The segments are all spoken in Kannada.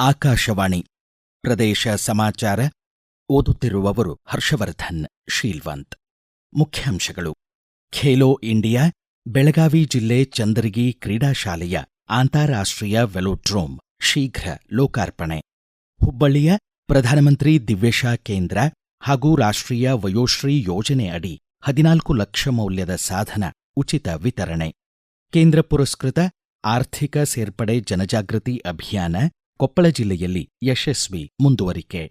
ಆಕಾಶವಾಣಿ. ಪ್ರದೇಶ ಸಮಾಚಾರ ಓದುತ್ತಿರುವವರು ಹರ್ಷವರ್ಧನ್, ಶೀಲ್ವಂತ್. ಮುಖ್ಯಾಂಶಗಳು. ಖೇಲೋ ಇಂಡಿಯಾ, ಬೆಳಗಾವಿ ಜಿಲ್ಲೆ ಚಂದರಗಿ ಕ್ರೀಡಾಶಾಲೆಯ ಅಂತಾರಾಷ್ಟ್ರೀಯ ವೆಲೋಡ್ರೋಮ್ ಶೀಘ್ರ ಲೋಕಾರ್ಪಣೆ. ಹುಬ್ಬಳ್ಳಿಯ ಪ್ರಧಾನಮಂತ್ರಿ ದಿವ್ಯಶಾ ಕೇಂದ್ರ ಹಾಗೂ ರಾಷ್ಟ್ರೀಯ ವಯೋಶ್ರೀ ಯೋಜನೆ ಅಡಿ ಹದಿನಾಲ್ಕು ಲಕ್ಷ ಮೌಲ್ಯದ ಸಾಧನ ಉಚಿತ ವಿತರಣೆ. ಕೇಂದ್ರ ಪುರಸ್ಕೃತ ಆರ್ಥಿಕ ಸೇರ್ಪಡೆ ಜನಜಾಗೃತಿ ಅಭಿಯಾನ ಕೊಪ್ಪಳ ಜಿಲ್ಲೆಯಲ್ಲಿ ಯಶಸ್ವಿ ಮುಂದುವರಿಕೆ.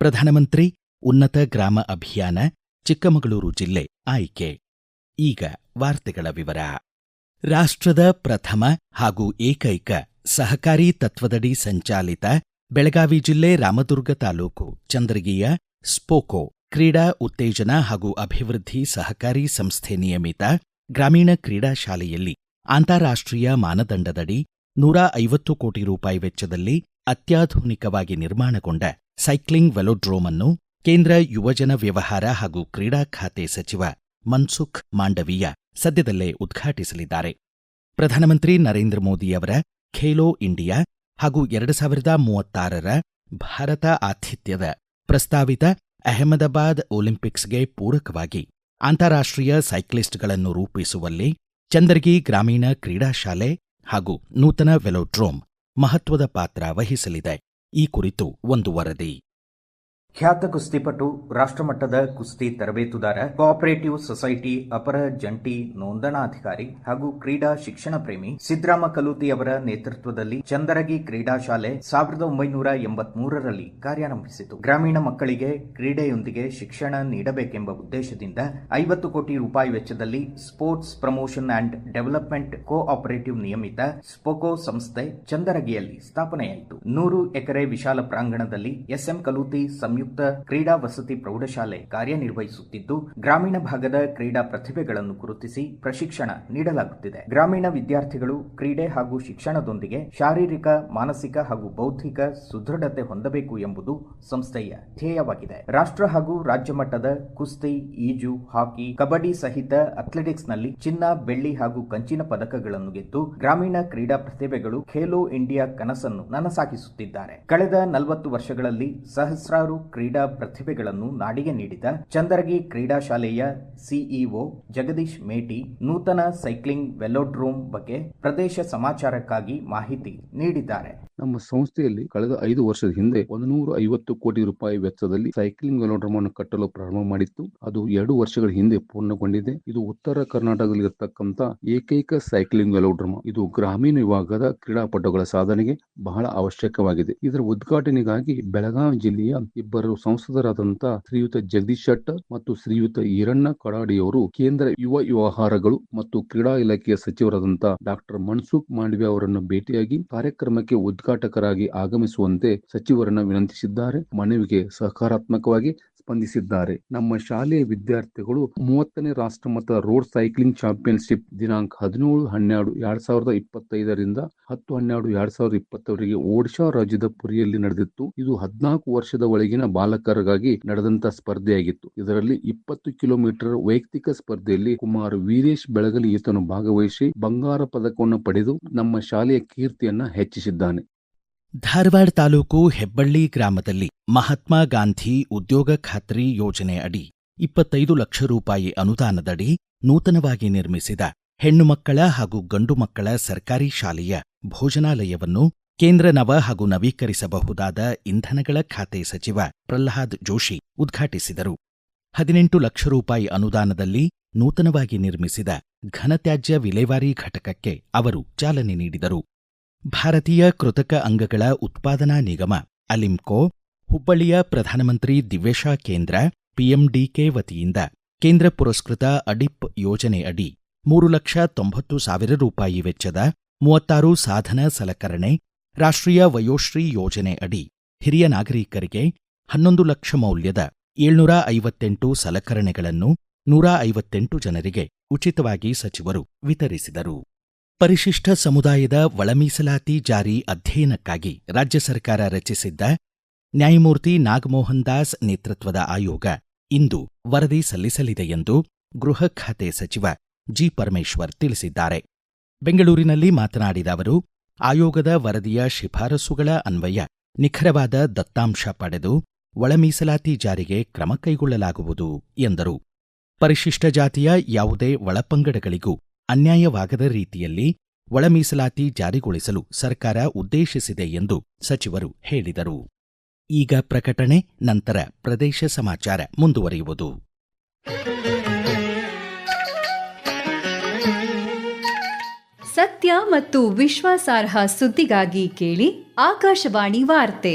ಪ್ರಧಾನಮಂತ್ರಿ ಉನ್ನತ ಗ್ರಾಮ ಅಭಿಯಾನ, ಚಿಕ್ಕಮಗಳೂರು ಜಿಲ್ಲೆ ಆಯ್ಕೆ. ಈಗ ವಾರ್ತೆಗಳ ವಿವರ. ರಾಷ್ಟ್ರದ ಪ್ರಥಮ ಹಾಗೂ ಏಕೈಕ ಸಹಕಾರಿ ತತ್ವದಡಿ ಸಂಚಾಲಿತ ಬೆಳಗಾವಿ ಜಿಲ್ಲೆ ರಾಮದುರ್ಗ ತಾಲೂಕು ಚಂದ್ರಗಿಯ ಸ್ಪೋಕೋ ಕ್ರೀಡಾ ಉತ್ತೇಜನ ಹಾಗೂ ಅಭಿವೃದ್ಧಿ ಸಹಕಾರಿ ಸಂಸ್ಥೆ ನಿಯಮಿತ ಗ್ರಾಮೀಣ ಕ್ರೀಡಾ ಶಾಲೆಯಲ್ಲಿ ಅಂತಾರಾಷ್ಟ್ರೀಯ ಮಾನದಂಡದಡಿ ನೂರ ಐವತ್ತು ಕೋಟಿ ರೂಪಾಯಿ ವೆಚ್ಚದಲ್ಲಿ ಅತ್ಯಾಧುನಿಕವಾಗಿ ನಿರ್ಮಾಣಗೊಂಡ ಸೈಕ್ಲಿಂಗ್ ವೆಲೋಡ್ರೋಮ್ ಅನ್ನು ಕೇಂದ್ರ ಯುವಜನ ವ್ಯವಹಾರ ಹಾಗೂ ಕ್ರೀಡಾ ಖಾತೆ ಸಚಿವ ಮನ್ಸುಖ್ ಮಾಂಡವೀಯ ಸದ್ಯದಲ್ಲೇ ಉದ್ಘಾಟಿಸಲಿದ್ದಾರೆ. ಪ್ರಧಾನಮಂತ್ರಿ ನರೇಂದ್ರ ಮೋದಿಯವರ ಖೇಲೋ ಇಂಡಿಯಾ ಹಾಗೂ ಎರಡು ಸಾವಿರದ ಮೂವತ್ತಾರರ ಭಾರತ ಆತಿಥ್ಯದ ಪ್ರಸ್ತಾವಿತ ಅಹಮದಾಬಾದ್ ಒಲಿಂಪಿಕ್ಸ್ಗೆ ಪೂರಕವಾಗಿ ಅಂತಾರಾಷ್ಟ್ರೀಯ ಸೈಕ್ಲಿಸ್ಟ್ಗಳನ್ನು ರೂಪಿಸುವಲ್ಲಿ ಚಂದರ್ಗಿ ಗ್ರಾಮೀಣ ಕ್ರೀಡಾಶಾಲೆ ಹಾಗೂ ನೂತನ ವೆಲೋಡ್ರೋಮ್ ಮಹತ್ವದ ಪಾತ್ರ ವಹಿಸಲಿದೆ. ಈ ಕುರಿತು ಒಂದು ವರದಿ. ಖ್ಯಾತ ಕುಸ್ತಿಪಟು, ರಾಷ್ಟ್ರಮಟ್ಟದ ಕುಸ್ತಿ ತರಬೇತುದಾರ, ಕೋಆಪರೇಟಿವ್ ಸೊಸೈಟಿ, ಅಪರ ಜಂಟಿ ನೋಂದಣಾಧಿಕಾರಿ ಹಾಗೂ ಕ್ರೀಡಾ ಶಿಕ್ಷಣ ಪ್ರೇಮಿ ಸಿದ್ದರಾಮ ಕಲೂತಿ ಅವರ ನೇತೃತ್ವದಲ್ಲಿ ಚಂದರಗಿ ಕ್ರೀಡಾ ಶಾಲೆ ಸಾವಿರದ ಒಂಬೈನೂರ ಎಂಬತ್ಮೂರರಲ್ಲಿ ಕಾರ್ಯಾರಂಭಿಸಿತು. ಗ್ರಾಮೀಣ ಮಕ್ಕಳಿಗೆ ಕ್ರೀಡೆಯೊಂದಿಗೆ ಶಿಕ್ಷಣ ನೀಡಬೇಕೆಂಬ ಉದ್ದೇಶದಿಂದ ಐವತ್ತು ಕೋಟಿ ರೂಪಾಯಿ ವೆಚ್ಚದಲ್ಲಿ sports promotion and development cooperative ನಿಯಮಿತ ಸ್ಪೋಕೋ ಸಂಸ್ಥೆ ಚಂದರಗಿಯಲ್ಲಿ ಸ್ಥಾಪನೆಯಾಯಿತು. ನೂರು ಎಕರೆ ವಿಶಾಲ ಪ್ರಾಂಗಣದಲ್ಲಿ ಎಸ್ಎಂ ಕಲೂತಿ ಸಂಯುಕ್ತ ಕ್ರೀಡಾ ವಸತಿ ಪ್ರೌಢಶಾಲೆ ಕಾರ್ಯನಿರ್ವಹಿಸುತ್ತಿದ್ದು, ಗ್ರಾಮೀಣ ಭಾಗದ ಕ್ರೀಡಾ ಪ್ರತಿಭೆಗಳನ್ನು ಗುರುತಿಸಿ ಪ್ರಶಿಕ್ಷಣ ನೀಡಲಾಗುತ್ತಿದೆ. ಗ್ರಾಮೀಣ ವಿದ್ಯಾರ್ಥಿಗಳು ಕ್ರೀಡೆ ಹಾಗೂ ಶಿಕ್ಷಣದೊಂದಿಗೆ ಶಾರೀರಿಕ, ಮಾನಸಿಕ ಹಾಗೂ ಬೌದ್ಧಿಕ ಸುದೃಢತೆ ಹೊಂದಬೇಕು ಎಂಬುದು ಸಂಸ್ಥೆಯ ಧ್ಯೇಯವಾಗಿದೆ. ರಾಷ್ಟ್ರ ಹಾಗೂ ರಾಜ್ಯ ಮಟ್ಟದ ಕುಸ್ತಿ, ಈಜು, ಹಾಕಿ, ಕಬಡ್ಡಿ ಸಹಿತ ಅಥ್ಲೆಟಿಕ್ಸ್ನಲ್ಲಿ ಚಿನ್ನ, ಬೆಳ್ಳಿ ಹಾಗೂ ಕಂಚಿನ ಪದಕಗಳನ್ನು ಗೆದ್ದು ಗ್ರಾಮೀಣ ಕ್ರೀಡಾ ಪ್ರತಿಭೆಗಳು ಖೇಲೋ ಇಂಡಿಯಾ ಕನಸನ್ನು ನನಸಾಗಿಸುತ್ತಿದ್ದಾರೆ. ಕಳೆದ ನಲವತ್ತು ವರ್ಷಗಳಲ್ಲಿ ಸಹಸ್ರಾರು ಕ್ರೀಡಾ ಪ್ರತಿಭೆಗಳನ್ನು ನಾಡಿಗೆ ನೀಡಿದ ಚಂದರಗಿ ಕ್ರೀಡಾ ಶಾಲೆಯ ಸಿಇಒ ಜಗದೀಶ್ ಮೇಟಿ ನೂತನ ಸೈಕ್ಲಿಂಗ್ ವೆಲೋಡ್ರೋಮ್ ಬಗ್ಗೆ ಪ್ರದೇಶ ಸಮಾಚಾರಕ್ಕಾಗಿ ಮಾಹಿತಿ ನೀಡಿದ್ದಾರೆ. ನಮ್ಮ ಸಂಸ್ಥೆಯಲ್ಲಿ ಕಳೆದ ಐದು ವರ್ಷದ ಹಿಂದೆ ಒಂದು ನೂರ ಐವತ್ತು ಕೋಟಿ ರೂಪಾಯಿ ವೆಚ್ಚದಲ್ಲಿ ಸೈಕ್ಲಿಂಗ್ ವೆಲೋಡ್ರಮ್ ಅನ್ನು ಕಟ್ಟಲು ಪ್ರಾರಂಭ ಮಾಡಿತ್ತು. ಅದು ಎರಡು ವರ್ಷಗಳ ಹಿಂದೆ ಪೂರ್ಣಗೊಂಡಿದೆ. ಇದು ಉತ್ತರ ಕರ್ನಾಟಕದಲ್ಲಿ ಇರತಕ್ಕಂತ ಏಕೈಕ ಸೈಕ್ಲಿಂಗ್ ವೆಲೋಡ್ರಮ. ಇದು ಗ್ರಾಮೀಣ ವಿಭಾಗದ ಕ್ರೀಡಾಪಟುಗಳ ಸಾಧನೆಗೆ ಬಹಳ ಅವಶ್ಯಕವಾಗಿದೆ. ಇದರ ಉದ್ಘಾಟನೆಗಾಗಿ ಬೆಳಗಾವಿ ಜಿಲ್ಲೆಯ ಇಬ್ಬರು ಸಂಸದರಾದಂತಹ ಶ್ರೀಯುತ ಜಗದೀಶ್ ಶೆಟ್ಟರ್ ಮತ್ತು ಶ್ರೀಯುತ ಈರಣ್ಣ ಕಡಾಡಿಯವರು ಕೇಂದ್ರ ಯುವ ವ್ಯವಹಾರಗಳು ಮತ್ತು ಕ್ರೀಡಾ ಇಲಾಖೆಯ ಸಚಿವರಾದಂತಹ ಡಾಕ್ಟರ್ ಮನ್ಸುಖ್ ಮಾಂಡವ್ಯ ಅವರನ್ನು ಭೇಟಿಯಾಗಿ ಕಾರ್ಯಕ್ರಮಕ್ಕೆ ಉದ್ಘಾಟಕರಾಗಿ ಆಗಮಿಸುವಂತೆ ಸಚಿವರನ್ನ ವಿನಂತಿಸಿದ್ದಾರೆ. ಮನವಿಗೆ ಸಕಾರಾತ್ಮಕವಾಗಿ ಸ್ಪಂದಿಸಿದ್ದಾರೆ. ನಮ್ಮ ಶಾಲೆಯ ವಿದ್ಯಾರ್ಥಿಗಳು ಮೂವತ್ತನೇ ರಾಷ್ಟ್ರಮಟ್ಟದ ರೋಡ್ ಸೈಕ್ಲಿಂಗ್ ಚಾಂಪಿಯನ್ಶಿಪ್ ದಿನಾಂಕ ಹದಿನೇಳು, ಹನ್ನೆರಡು, ಎರಡ್ ಸಾವಿರದ ಇಪ್ಪತ್ತೈದರಿಂದ ಹತ್ತು, ಹನ್ನೆರಡು, ಎರಡ್ ಸಾವಿರದ ಇಪ್ಪತ್ತವರೆಗೆ ಒಡಿಶಾ ರಾಜ್ಯದ ಪುರಿಯಲ್ಲಿ ನಡೆದಿತ್ತು. ಇದು ಹದಿನಾಲ್ಕು ವರ್ಷದ ಒಳಗಿನ ಬಾಲಕರಿಗಾಗಿ ನಡೆದಂತ ಸ್ಪರ್ಧೆಯಾಗಿತ್ತು. ಇದರಲ್ಲಿ ಇಪ್ಪತ್ತು ಕಿಲೋಮೀಟರ್ ವೈಯಕ್ತಿಕ ಸ್ಪರ್ಧೆಯಲ್ಲಿ ಕುಮಾರ್ ವೀರೇಶ್ ಬೆಳಗಲಿ ಈತನು ಭಾಗವಹಿಸಿ ಬಂಗಾರ ಪದಕವನ್ನು ಪಡೆದು ನಮ್ಮ ಶಾಲೆಯ ಕೀರ್ತಿಯನ್ನ ಹೆಚ್ಚಿಸಿದ್ದಾನೆ. ಧಾರವಾಡ ತಾಲೂಕು ಹೆಬ್ಬಳ್ಳಿ ಗ್ರಾಮದಲ್ಲಿ ಮಹಾತ್ಮ ಗಾಂಧಿ ಉದ್ಯೋಗ ಖಾತ್ರಿ ಯೋಜನೆ ಅಡಿ ಇಪ್ಪತ್ತೈದು ಲಕ್ಷ ರೂಪಾಯಿ ಅನುದಾನದಡಿ ನೂತನವಾಗಿ ನಿರ್ಮಿಸಿದ ಹೆಣ್ಣು ಮಕ್ಕಳ ಹಾಗೂ ಗಂಡು ಮಕ್ಕಳ ಸರ್ಕಾರಿ ಶಾಲೆಯ ಭೋಜನಾಲಯವನ್ನು ಕೇಂದ್ರ ನವ ಹಾಗೂ ನವೀಕರಿಸಬಹುದಾದ ಇಂಧನಗಳ ಖಾತೆ ಸಚಿವ ಪ್ರಹ್ಲಾದ್ ಜೋಶಿ ಉದ್ಘಾಟಿಸಿದರು. ಹದಿನೆಂಟು ಲಕ್ಷ ರೂಪಾಯಿ ಅನುದಾನದಲ್ಲಿ ನೂತನವಾಗಿ ನಿರ್ಮಿಸಿದ ಘನತ್ಯಾಜ್ಯ ವಿಲೇವಾರಿ ಘಟಕಕ್ಕೆ ಅವರು ಚಾಲನೆ ನೀಡಿದರು. ಭಾರತೀಯ ಕೃತಕ ಅಂಗಗಳ ಉತ್ಪಾದನಾ ನಿಗಮ, ಅಲಿಮ್ಕೋ, ಹುಬ್ಬಳ್ಳಿಯ ಪ್ರಧಾನಮಂತ್ರಿ ದಿವ್ಯಶಾ ಕೇಂದ್ರ, ಪಿಎಂಡಿಕೆ ವತಿಯಿಂದ ಕೇಂದ್ರ ಪುರಸ್ಕೃತ ಅಡಿಪ್ ಯೋಜನೆ ಅಡಿ ಮೂರು ಲಕ್ಷ ತೊಂಬತ್ತು ಸಾವಿರ ರೂಪಾಯಿ ವೆಚ್ಚದ ಮೂವತ್ತಾರು ಸಾಧನ ಸಲಕರಣೆ, ರಾಷ್ಟ್ರೀಯ ವಯೋಶ್ರೀ ಯೋಜನೆ ಅಡಿ ಹಿರಿಯ ನಾಗರಿಕರಿಗೆ ಹನ್ನೊಂದು ಲಕ್ಷ ಮೌಲ್ಯದ ಏಳ್ನೂರ ಐವತ್ತೆಂಟು ಸಲಕರಣೆಗಳನ್ನು ನೂರ ಐವತ್ತೆಂಟು ಜನರಿಗೆ ಉಚಿತವಾಗಿ ಸಚಿವರು ವಿತರಿಸಿದರು. ಪರಿಶಿಷ್ಟ ಸಮುದಾಯದ ಒಳಮೀಸಲಾತಿ ಜಾರಿ ಅಧ್ಯಯನಕ್ಕಾಗಿ ರಾಜ್ಯ ಸರ್ಕಾರ ರಚಿಸಿದ್ದ ನ್ಯಾಯಮೂರ್ತಿ ನಾಗಮೋಹನ್ ದಾಸ್ ನೇತೃತ್ವದ ಆಯೋಗ ಇಂದು ವರದಿ ಸಲ್ಲಿಸಲಿದೆ ಎಂದು ಗೃಹ ಖಾತೆ ಸಚಿವ ಜಿ ಪರಮೇಶ್ವರ್ ತಿಳಿಸಿದ್ದಾರೆ. ಬೆಂಗಳೂರಿನಲ್ಲಿ ಮಾತನಾಡಿದ ಅವರು, ಆಯೋಗದ ವರದಿಯ ಶಿಫಾರಸುಗಳ ಅನ್ವಯ ನಿಖರವಾದ ದತ್ತಾಂಶ ಪಡೆದು ಒಳಮೀಸಲಾತಿ ಜಾರಿಗೆ ಕ್ರಮ ಕೈಗೊಳ್ಳಲಾಗುವುದು ಎಂದರು. ಪರಿಶಿಷ್ಟ ಜಾತಿಯ ಯಾವುದೇ ಒಳಪಂಗಡಗಳಿಗೂ ಅನ್ಯಾಯವಾಗದ ರೀತಿಯಲ್ಲಿ ಒಳಮೀಸಲಾತಿ ಜಾರಿಗೊಳಿಸಲು ಸರ್ಕಾರ ಉದ್ದೇಶಿಸಿದೆ ಎಂದು ಸಚಿವರು ಹೇಳಿದರು. ಈಗ ಪ್ರಕಟಣೆ, ನಂತರ ಪ್ರದೇಶ ಸಮಾಚಾರ ಮುಂದುವರಿಯುವುದು. ಸತ್ಯ ಮತ್ತು ವಿಶ್ವಾಸಾರ್ಹ ಸುದ್ದಿಗಾಗಿ ಕೇಳಿ ಆಕಾಶವಾಣಿ ವಾರ್ತೆ.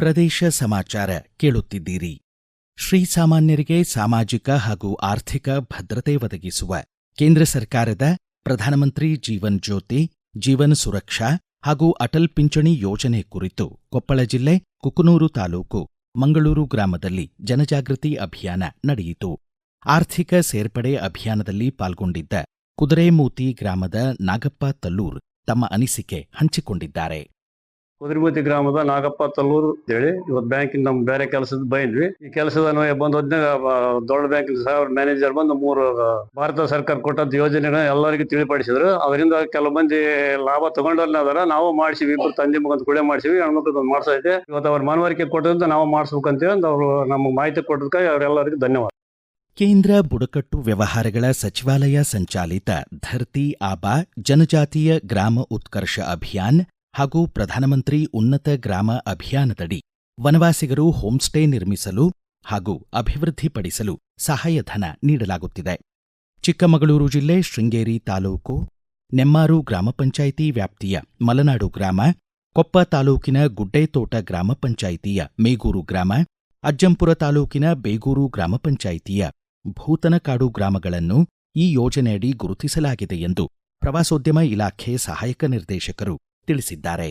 ಪ್ರದೇಶ ಸಮಾಚಾರ ಕೇಳುತ್ತಿದ್ದೀರಿ. ಶ್ರೀಸಾಮಾನ್ಯರಿಗೆ ಸಾಮಾಜಿಕ ಹಾಗೂ ಆರ್ಥಿಕ ಭದ್ರತೆ ಒದಗಿಸುವ ಕೇಂದ್ರ ಸರ್ಕಾರದ ಪ್ರಧಾನಮಂತ್ರಿ ಜೀವನ್ ಜ್ಯೋತಿ, ಜೀವನ್ ಸುರಕ್ಷಾ ಹಾಗೂ ಅಟಲ್ ಪಿಂಚಣಿ ಯೋಜನೆ ಕುರಿತು ಕೊಪ್ಪಳ ಜಿಲ್ಲೆ ಕುಕನೂರು ತಾಲೂಕು ಮಂಗಳೂರು ಗ್ರಾಮದಲ್ಲಿ ಜನಜಾಗೃತಿ ಅಭಿಯಾನ ನಡೆಯಿತು. ಆರ್ಥಿಕ ಸೇರ್ಪಡೆ ಅಭಿಯಾನದಲ್ಲಿ ಪಾಲ್ಗೊಂಡಿದ್ದ ಕುದುರೆಮೂತಿ ಗ್ರಾಮದ ನಾಗಪ್ಪ ತಲ್ಲೂರ್ ತಮ್ಮ ಅನಿಸಿಕೆ ಹಂಚಿಕೊಂಡಿದ್ದಾರೆ. ಕುದುರೆಮೂತಿ ಗ್ರಾಮದ ನಾಗಪ್ಪ ತಲ್ಲೂರು ಹೇಳಿ ಇವತ್ತು ಬ್ಯಾಂಕಿಂದ ನಮ್ ಬೇರೆ ಕೆಲಸದ ಬೈಂದ್ವಿ. ಈ ಕೆಲಸದ ಬಂದು ಹೋದ್ನಾಗ ದೊಡ್ಡ ಬ್ಯಾಂಕ್ ಸಾವಿರ ಮ್ಯಾನೇಜರ್ ಬಂದು ಮೂರು ಭಾರತ ಸರ್ಕಾರ ಕೊಟ್ಟಂತ ಯೋಜನೆಗಳನ್ನ ಎಲ್ಲರಿಗೂ ತಿಳಿಪಡಿಸಿದ್ರು. ಅದರಿಂದ ಕೆಲವು ಮಂದಿ ಲಾಭ ತಗೊಂಡವ್ರನ್ನ ಅದರ. ನಾವು ಮಾಡಿಸಿವಿ ಇಬ್ಬರು ತಂದೆ ಮಗಂತ ಕುಳೆ ಮಾಡಿಸಿವಿ. ಹೆಣ್ಮಕ್ಳು ಮಾಡಿಸೈತೆ ಇವತ್ತು ಅವ್ರ ಮನವರಿಕೆ ಕೊಟ್ಟದಂತ ನಾವು ಮಾಡಿಸ್ಬೇಕಂತೇಳಿ ಅವ್ರು ನಮ್ಗೆ ಮಾಹಿತಿ ಕೊಟ್ಟದಕ್ಕಾಗಿ ಅವರೆಲ್ಲರಿಗೂ ಧನ್ಯವಾದ. ಕೇಂದ್ರ ಬುಡಕಟ್ಟು ವ್ಯವಹಾರಗಳ ಸಚಿವಾಲಯ ಸಂಚಾಲಿತ ಧರ್ತಿ ಆಬಾ, ಜನಜಾತಿಯ ಗ್ರಾಮ ಉತ್ಕರ್ಷ ಅಭಿಯಾನ್ ಹಾಗೂ ಪ್ರಧಾನಮಂತ್ರಿ ಉನ್ನತ ಗ್ರಾಮ ಅಭಿಯಾನದಡಿ ವನವಾಸಿಗರು ಹೋಮ್ಸ್ಟೇ ನಿರ್ಮಿಸಲು ಹಾಗೂ ಅಭಿವೃದ್ಧಿಪಡಿಸಲು ಸಹಾಯಧನ ನೀಡಲಾಗುತ್ತಿದೆ. ಚಿಕ್ಕಮಗಳೂರು ಜಿಲ್ಲೆ ಶೃಂಗೇರಿ ತಾಲೂಕು ನೆಮ್ಮಾರು ಗ್ರಾಮ ಪಂಚಾಯಿತಿ ವ್ಯಾಪ್ತಿಯ ಮಲನಾಡು ಗ್ರಾಮ, ಕೊಪ್ಪ ತಾಲೂಕಿನ ಗುಡ್ಡೇತೋಟ ಗ್ರಾಮ ಪಂಚಾಯಿತಿಯ ಮೇಗೂರು ಗ್ರಾಮ, ಅಜ್ಜಂಪುರ ತಾಲೂಕಿನ ಬೇಗೂರು ಗ್ರಾಮ ಪಂಚಾಯಿತಿಯ ಭೂತನಕಾಡು ಗ್ರಾಮಗಳನ್ನು ಈ ಯೋಜನೆಯಡಿ ಗುರುತಿಸಲಾಗಿದೆ ಎಂದು ಪ್ರವಾಸೋದ್ಯಮ ಇಲಾಖೆ ಸಹಾಯಕ ನಿರ್ದೇಶಕರು ತಿಳಿಸಿದ್ದಾರೆ.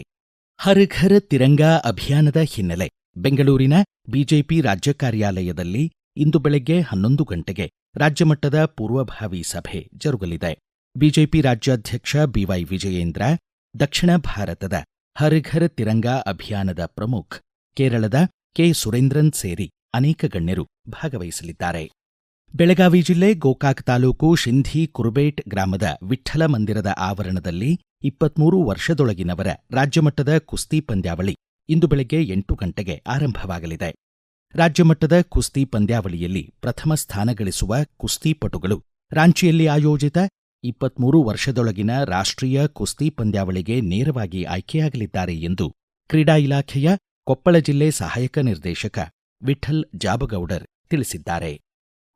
ಹರ್ ಘರ್ ತಿರಂಗಾ ಅಭಿಯಾನದ ಹಿನ್ನೆಲೆ ಬೆಂಗಳೂರಿನ ಬಿಜೆಪಿ ರಾಜ್ಯ ಕಾರ್ಯಾಲಯದಲ್ಲಿ ಇಂದು ಬೆಳಗ್ಗೆ ಹನ್ನೊಂದು ಗಂಟೆಗೆ ರಾಜ್ಯಮಟ್ಟದ ಪೂರ್ವಭಾವಿ ಸಭೆ ಜರುಗಲಿದೆ. ಬಿಜೆಪಿ ರಾಜ್ಯಾಧ್ಯಕ್ಷ ಬಿವೈ ವಿಜಯೇಂದ್ರ, ದಕ್ಷಿಣ ಭಾರತದ ಹರ್ ಘರ್ ತಿರಂಗಾ ಅಭಿಯಾನದ ಪ್ರಮುಖ್ ಕೇರಳದ ಕೆ. ಸುರೇಂದ್ರನ್ ಸೇರಿ ಅನೇಕ ಗಣ್ಯರು ಭಾಗವಹಿಸಲಿದ್ದಾರೆ. ಬೆಳಗಾವಿ ಜಿಲ್ಲೆ ಗೋಕಾಕ್ ತಾಲೂಕು ಶಿಂಧಿ ಕುರುಬೇಟ್ ಗ್ರಾಮದ ವಿಠ್ಠಲ ಮಂದಿರದ ಆವರಣದಲ್ಲಿ ಇಪ್ಪತ್ಮೂರು ವರ್ಷದೊಳಗಿನವರ ರಾಜ್ಯಮಟ್ಟದ ಕುಸ್ತಿ ಪಂದ್ಯಾವಳಿ ಇಂದು ಬೆಳಗ್ಗೆ ಎಂಟು ಗಂಟೆಗೆ ಆರಂಭವಾಗಲಿದೆ. ರಾಜ್ಯಮಟ್ಟದ ಕುಸ್ತಿ ಪಂದ್ಯಾವಳಿಯಲ್ಲಿ ಪ್ರಥಮ ಸ್ಥಾನ ಗಳಿಸುವ ಕುಸ್ತಿಪಟುಗಳು ರಾಂಚಿಯಲ್ಲಿ ಆಯೋಜಿತ ಇಪ್ಪತ್ಮೂರು ವರ್ಷದೊಳಗಿನ ರಾಷ್ಟ್ರೀಯ ಕುಸ್ತಿ ಪಂದ್ಯಾವಳಿಗೆ ನೇರವಾಗಿ ಆಯ್ಕೆಯಾಗಲಿದ್ದಾರೆ ಎಂದು ಕ್ರೀಡಾ ಇಲಾಖೆಯ ಕೊಪ್ಪಳ ಜಿಲ್ಲೆ ಸಹಾಯಕ ನಿರ್ದೇಶಕ ವಿಠಲ್ ಜಾಬಗೌಡರ್ ತಿಳಿಸಿದ್ದಾರೆ.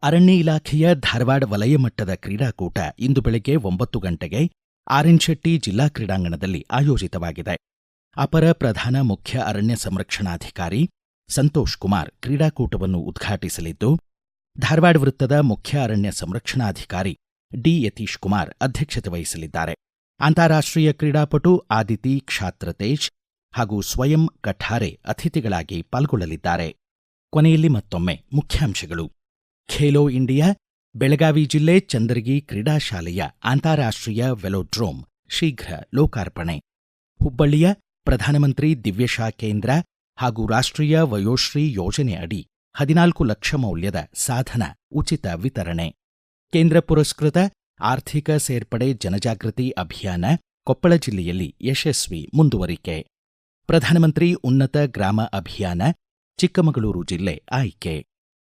ಅರಣ್ಯ ಇಲಾಖೆಯ ಧಾರವಾಡ ವಲಯ ಮಟ್ಟದ ಕ್ರೀಡಾಕೂಟ ಇಂದು ಬೆಳಗ್ಗೆ ಒಂಬತ್ತು ಗಂಟೆಗೆ ಆರ್ಎನ್ ಶೆಟ್ಟಿ ಜಿಲ್ಲಾ ಕ್ರೀಡಾಂಗಣದಲ್ಲಿ ಆಯೋಜಿತವಾಗಿದೆ. ಅಪರ ಪ್ರಧಾನ ಮುಖ್ಯ ಅರಣ್ಯ ಸಂರಕ್ಷಣಾಧಿಕಾರಿ ಸಂತೋಷ್ ಕುಮಾರ್ ಕ್ರೀಡಾಕೂಟವನ್ನು ಉದ್ಘಾಟಿಸಲಿದ್ದು, ಧಾರವಾಡ ವೃತ್ತದ ಮುಖ್ಯ ಅರಣ್ಯ ಸಂರಕ್ಷಣಾಧಿಕಾರಿ ಡಿ. ಯತೀಶ್ ಕುಮಾರ್ ಅಧ್ಯಕ್ಷತೆ ವಹಿಸಲಿದ್ದಾರೆ. ಅಂತಾರಾಷ್ಟ್ರೀಯ ಕ್ರೀಡಾಪಟು ಆದಿತಿ ಕ್ಷಾತ್ರತೇಜ್ ಹಾಗೂ ಸ್ವಯಂ ಕಠಾರೆ ಅತಿಥಿಗಳಾಗಿ ಪಾಲ್ಗೊಳ್ಳಲಿದ್ದಾರೆ. ಕೊನೆಯಲ್ಲಿ ಮತ್ತೊಮ್ಮೆ ಮುಖ್ಯಾಂಶಗಳು. ಖೇಲೋ ಇಂಡಿಯಾ ಬೆಳಗಾವಿ ಜಿಲ್ಲೆ ಚಂದರಗಿ ಕ್ರೀಡಾಶಾಲೆಯ ಅಂತಾರಾಷ್ಟ್ರೀಯ ವೆಲೋಡ್ರೋಮ್ ಶೀಘ್ರ ಲೋಕಾರ್ಪಣೆ. ಹುಬ್ಬಳ್ಳಿಯ ಪ್ರಧಾನಮಂತ್ರಿ ದಿವ್ಯಶಾ ಕೇಂದ್ರ ಹಾಗೂ ರಾಷ್ಟ್ರೀಯ ವಯೋಶ್ರೀ ಯೋಜನೆ ಅಡಿ ಹದಿನಾಲ್ಕು ಲಕ್ಷ ಮೌಲ್ಯದ ಸಾಧನ ಉಚಿತ ವಿತರಣೆ. ಕೇಂದ್ರ ಪುರಸ್ಕೃತ ಆರ್ಥಿಕ ಸೇರ್ಪಡೆ ಜನಜಾಗೃತಿ ಅಭಿಯಾನ ಕೊಪ್ಪಳ ಜಿಲ್ಲೆಯಲ್ಲಿ ಯಶಸ್ವಿ ಮುಂದುವರಿಕೆ. ಪ್ರಧಾನಮಂತ್ರಿ ಉನ್ನತ ಗ್ರಾಮ ಅಭಿಯಾನ ಚಿಕ್ಕಮಗಳೂರು ಜಿಲ್ಲೆ ಆಯ್ಕೆ.